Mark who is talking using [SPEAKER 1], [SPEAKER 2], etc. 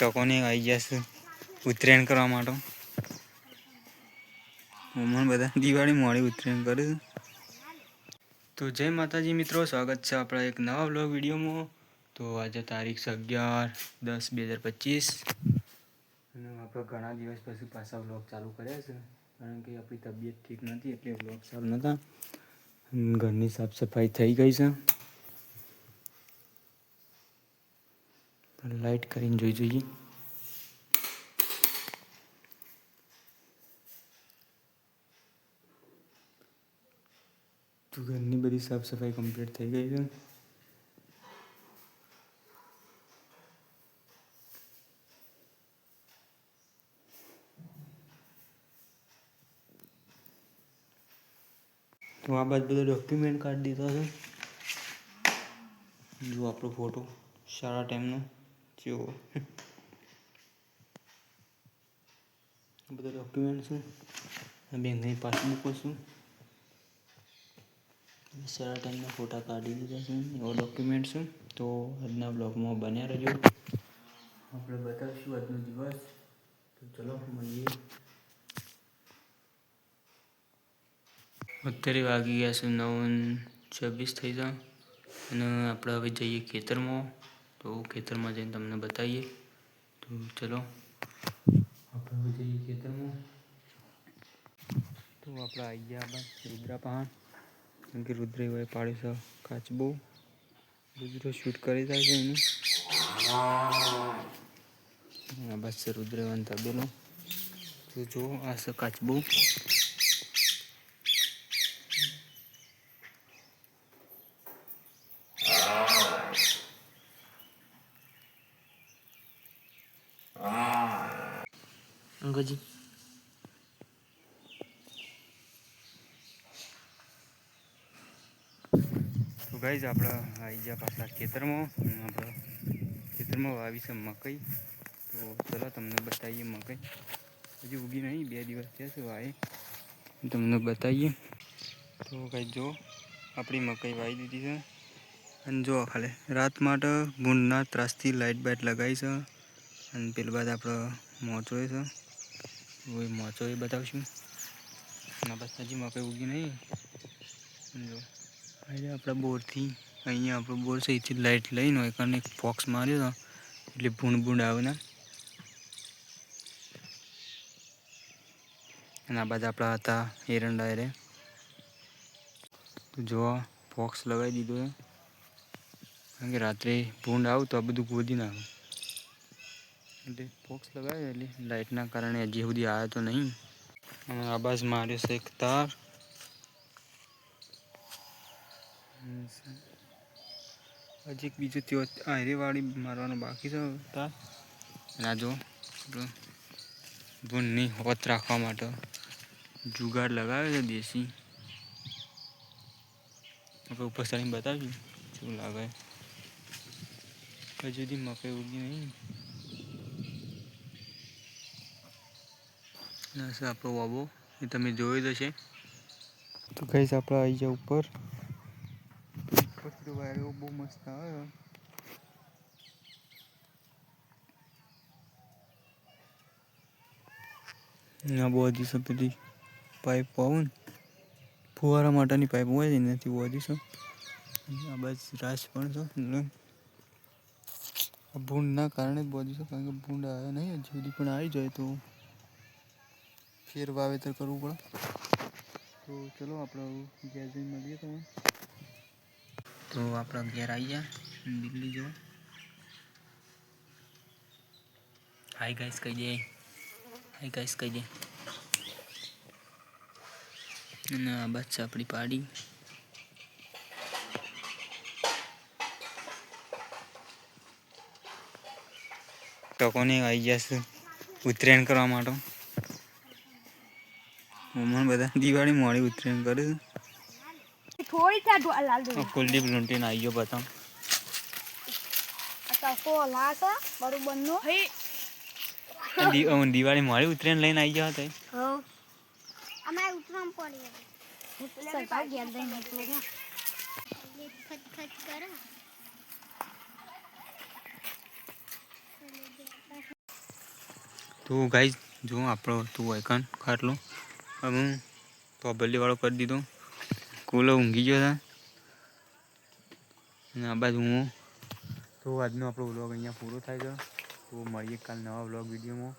[SPEAKER 1] ટકોને આવી ગયા છે ઉત્તરાયણ કરવા માટે. મમ્મી બધા દિવાળી મોડી ઉત્તરાયણ કરે તો જય માતાજી મિત્રો, સ્વાગત છે આપણા એક નવા બ્લોગ વિડીયોમાં. તો આજે તારીખ છે અગિયાર દસ બે હજાર પચીસ. અને આપણે ઘણા દિવસ પછી પાછા બ્લોગ ચાલુ કર્યા છે. કારણ કે આપણી તબિયત ઠીક નથી, એટલે બ્લોગ ચાલુ નહોતા. ઘરની સાફ સફાઈ થઈ ગઈ છે. પણ લાઈટ કરીને જોઈ જોઈએ તો ઘરની બધી સાફ સફાઈ કમ્પ્લીટ થઈ ગઈ છે તો આ બાદ બધો ડોક્યુમેન્ટ કાઢી દીધો છે જો આપણો ફોટો સારા ટાઈમનો જેવો બધા ડોક્યુમેન્ટ છે બેંકની પાસબુકો છું સારા ટાઈમના ફોટા કાઢી દીધા છે એવો ડોક્યુમેન્ટ છે તો આજના બ્લોગમાં બન્યા રહેજો આપણે બતાવીશું આજનો દિવસ તો ચલો મળીએ અત્યારે વાગી ગયા છે નવ છવ્વીસ થઈ જાય અને આપણે હવે જઈએ ખેતરમાં તો ખેતરમાં જઈને તમને બતાવીએ. તો ચલો. આપણે જઈએ ખેતરમાં. તો આપણે આવી ગયા રુદ્રા પહાણ કેમ કે રુદ્ર એવાય પાડે છે કાચબો. રુદ્ર શૂટ કરી જાય છે એનું. બસ છે રુદ્ર એવાન તબેલો તો જો આ છે કાચબો. અંગજી. તો ગાઈઝ આપણે આવી ગયા પાછા ખેતરમાં. આપણે ખેતરમાં વાવી છે મકઈ. તો ચલો તમને બતાવીએ મકઈ. હજુ ઊગી નહીં, બે દિવસ થયા છે વાવી તમને બતાવીએ. તો કાંઈ જો, આપણી મકઈ વાવી દીધી છે. અને જો ખાલી રાત માટે ભૂંડના ત્રાસથી લાઇટ બાઇટ લગાવી છે. અને પેલી બાદ આપણે મોચો છે. એ મોચો એ બતાવશું અને બસ હજી મકઈ ઉગી નહીં. જો. આજે આપણા બોરથી. અહીંયા આપણો બોર છે અહીંથી લાઇટ લઈને હોય કારણ એક ફોક્સ માર્યો હતો એટલે ભૂંડ ભૂંડ આવે ને. આ બધા આપણા હતા, એરંડા એરે તો જો ફોક્સ લગાવી દીધો કારણ કે રાત્રે ભૂંડ આવું તો આ બધું ગોદી નાખું. એટલે ફોક્સ લગાવ્યો એટલે લાઇટના કારણે હજી સુધી આવ્યો તો નહીં. અને આ માર્યો છે એક તાર. હજી એક બીજું ત્યાં આયરેવાળી મારવાનો બાકી છે તાર. અને આ જો ભૂનની હોત રાખવા માટે જુગાડ લગાવે છે દેશી. આપણે ઉપર ચડીને બતાવ્યું શું લાગે. હજુ સુધી મકાઈ ઉગી નહીં. ના છે આપણો વાબો એ તમે જોઈ જ છે તો કઈ આપણે આવી જાવ ઉપર. કચરો વાયરો બહુ મસ્ત આવે. આ બધી છે પેલી પાઇપ આવે ને. ફુવારા માટેની પાઇપ હોય છે નથી બહુ હજી આ બસ રાશ પણ છે આ ભૂંડના કારણે જ બધી છે કારણ કે ભૂંડ આવ્યા નહીં હજી સુધી પણ આવી જાય તો. ફેર વાવેતર કરવું પડે. તો ચલો આપણે ઘેર જઈને મળીએ તમે. તો આપણા ઘેર આવી ગયા દિલ્હી જો હાય ગાઈસ કહી દે હાય ગાઈસ કહી દે. અને આ બચ્ચા આપણી પાડી. ટકોને આવી ગયા છે ઉત્તરાયણ કરવા માટે? મમ્મી બધા દિવાળી મોડી ઉત્તરાયણ કરે છે.
[SPEAKER 2] થોડી ચા લાલ દો
[SPEAKER 1] કુલદીપ લૂંટીને આવી ગયો બતાવ.
[SPEAKER 2] તકો લાસ બરોબર નો
[SPEAKER 1] હે. દિવાળી મોડી ઉતરીને લઈને આવી ગયો હતા.
[SPEAKER 2] હો. અમારે ઉતરામ પડી સરકાર ઘેર દઈ મોકલો ખટ ખટ કરો
[SPEAKER 1] તો ગાઈઝ જો આપણો તું આઈકન ખાટલો. હવે હું વાળો કરી દીધો કોલો ઊંઘી ગયો છે અને આ બાજુ હું તો આજનો આપણો વ્લોગ અહીંયા પૂરો થાય છે તો મળીએ કાલ નવા વ્લોગ વિડીયોમાં